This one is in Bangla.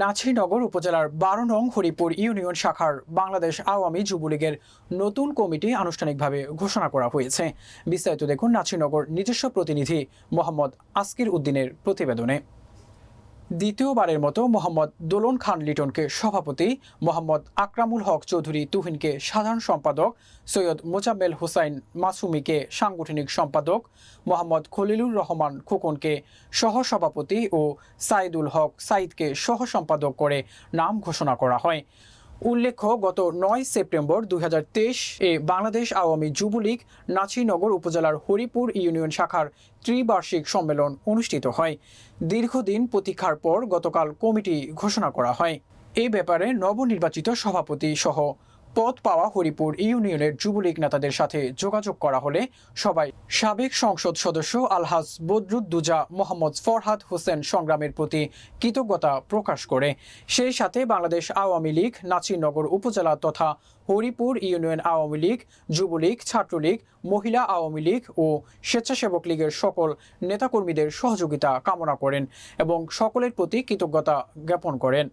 নাছিনগর উপজেলার বারো নং হরিপুর ইউনিয়ন শাখার বাংলাদেশ আওয়ামী যুবলীগের নতুন কমিটি আনুষ্ঠানিকভাবে ঘোষণা করা হয়েছে। বিস্তারিত দেখুন নাছিনগর নিজস্ব প্রতিনিধি মোহাম্মদ আসকির উদ্দিনের প্রতিবেদনে। দ্বিতীয়বারের মতো মোহাম্মদ দোলন খান লিটনকে সভাপতি, মোহাম্মদ আকরামুল হক চৌধুরী তুহিনকে সাধারণ সম্পাদক, সৈয়দ মোজাম্মেল হুসাইন মাসুমিকে সাংগঠনিক সম্পাদক, মোহাম্মদ খলিলুর রহমান খোকনকে সহসভাপতি ও সাইদুল হক সাইদকে সহ সম্পাদক করে নাম ঘোষণা করা হয়। উল্লেখ্য, গত নয় সেপ্টেম্বর দুই হাজার তেইশ এ বাংলাদেশ আওয়ামী যুবলীগ নাছিনগর উপজেলার হরিপুর ইউনিয়ন শাখার ত্রিবার্ষিক সম্মেলন অনুষ্ঠিত হয়। দীর্ঘদিন প্রতীক্ষার পর গতকাল কমিটি ঘোষণা করা হয়। এই ব্যাপারে নবনির্বাচিত সভাপতি সহ পদ পাওয়া হরিপুর ইউনিয়নের যুবলীগ নেতাদের সাথে যোগাযোগ করা হলে সবাই সাবেক সংসদ সদস্য আলহাজ বদরুদ্দুজা মোহাম্মদ ফরহাদ হোসেন সংগ্রামের প্রতি কৃতজ্ঞতা প্রকাশ করে। সেই সাথে বাংলাদেশ আওয়ামী লীগ নাচিরনগর উপজেলা তথা হরিপুর ইউনিয়ন আওয়ামী লীগ, যুবলীগ, ছাত্রলীগ, মহিলা আওয়ামী লীগ ও স্বেচ্ছাসেবক লীগের সকল নেতাকর্মীদের সহযোগিতা কামনা করেন এবং সকলের প্রতি কৃতজ্ঞতা জ্ঞাপন করেন।